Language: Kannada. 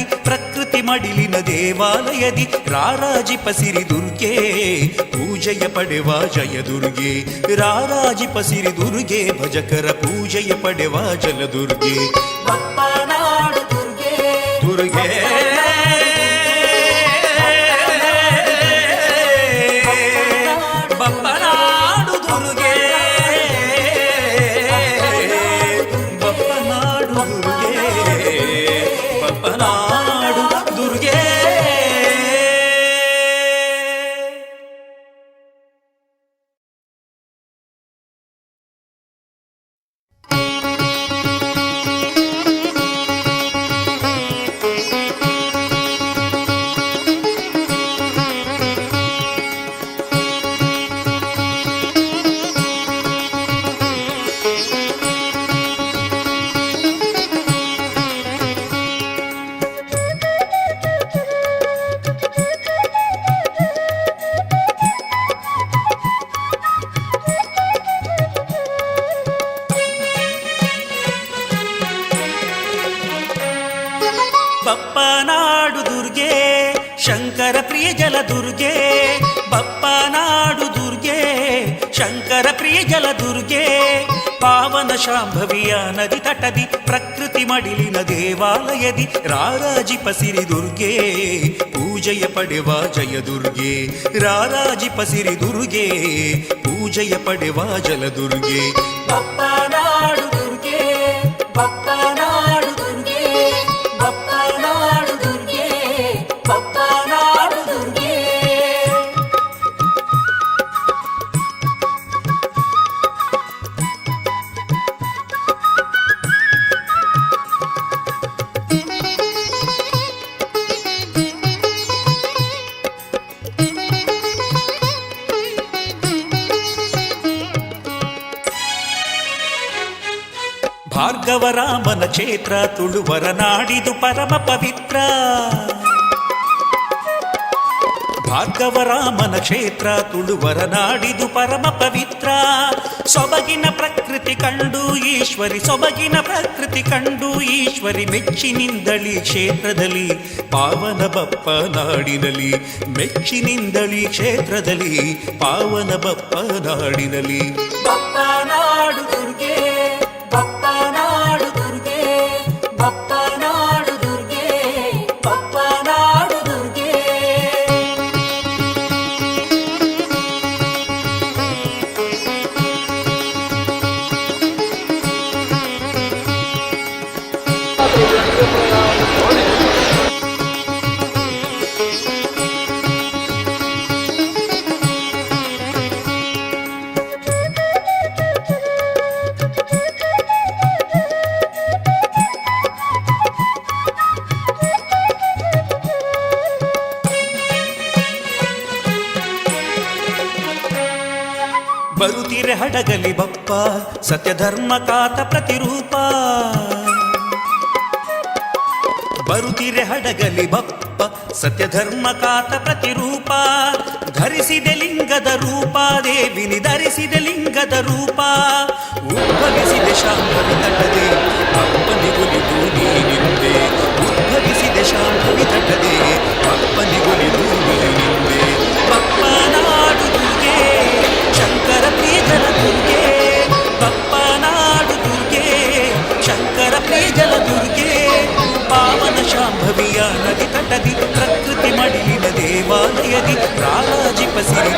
ತಟದಿ ಪ್ರಕೃತಿ ಮಡಿಲಿನ ದೇವಾಲಯದಿ ರಾರಾಜಿಪ ಸಿರಿ ದುರ್ಗೆ ಪೂಜೆಯ ಪಡೆವ ಜಯ ದುರ್ಗೆ ರಾರಾಜಿಪ ಸಿರಿ ದುರ್ಗೆ ಭಜಕರ ಪೂಜೆಯ ಪಡೆವ ಜಲ ದುರ್ಗೆ ಬಪ್ಪನಾಡು ದುರ್ಗೆ ಬಪ್ಪನಾಡು ದುರ್ಗೆ ಶಂಕರ ಪ್ರಿಯ ಜಲ ದುರ್ಗೆ ಬಪ್ಪನಾಡು ದುರ್ಗೆ ಶಂಕರ ಪ್ರಿಯ ಜಲ ದುರ್ಗೆ ಪಾವನ ಶಾಂಭವಿಯ ನದಿ ತಟದಿ ಪ್ರಕೃತಿ ಮಡಿಲಿನ ದೇವಾಲಯದಿ ರಾರಾಜಿಪ ಸಿರಿ ದುರ್ಗೆ ಪೂಜೆಯ ಪಡೆವ ಜಯ ದುರ್ಗೆ ರಾರಾಜಿಪ ಸಿರಿ ದುರ್ಗೆ ಪೂಜೆಯ ಪಡೆವ ಜಲ ದುರ್ಗೆ ಬಪ್ಪನಾಡು ದುರ್ಗೆ ಭಾರ್ಗವರಾಮನ ಕ್ಷೇತ್ರ ತುಳುವರ ನಾಡಿದು ಪರಮ ಪವಿತ್ರ. ಭಾರ್ಗವರಾಮನ ಕ್ಷೇತ್ರ ತುಳುವರ ನಾಡಿದು ಪರಮ ಪವಿತ್ರ. ಸೊಬಗಿನ ಪ್ರಕೃತಿ ಕಂಡು ಈಶ್ವರಿ, ಸೊಬಗಿನ ಪ್ರಕೃತಿ ಕಂಡು ಈಶ್ವರಿ ಮೆಚ್ಚಿನಿಂದಳಿ ಕ್ಷೇತ್ರದಲ್ಲಿ, ಪಾವನ ಬಪ್ಪ ನಾಡಿನಲ್ಲಿ ಮೆಚ್ಚಿನಿಂದಳಿ ಕ್ಷೇತ್ರದಲ್ಲಿ, ಪಾವನ ಬಪ್ಪ ನಾಡಿನಲ್ಲಿ. ಬಪ್ಪನಾಡು ದುರ್ಗೆ up ಬರುತ್ತಿರೆ ಹಡಗಲಿ ಬಪ್ಪ ಸತ್ಯಧರ್ಮ ಕಾತ ಪ್ರತಿರೂಪ. ಬರುತ್ತಿರೆ ಹಡಗಲಿ ಬಪ್ಪ ಸತ್ಯಧರ್ಮ ಕಾತ ಪ್ರತಿರೂಪ. ಧರಿಸಿದೆ ಲಿಂಗದ ರೂಪ ದೇವಿನಿ ಧರಿಸಿದೆ ಲಿಂಗದ ರೂಪ. ಉದ್ಭವಿಸಿದೆ ಶಾಂಭವಿ ತಟ್ಟದೆ ಅಪ್ಪನಿಗುಲಿದು ನೀನಿಂದೆ ನದಿ ತಟದಿ ಪ್ರಕೃತಿ ಮಡಿಲಿನ ದೇವಾಲಯದಿ ರಾರಾಜಿಪ ಸಿರಿ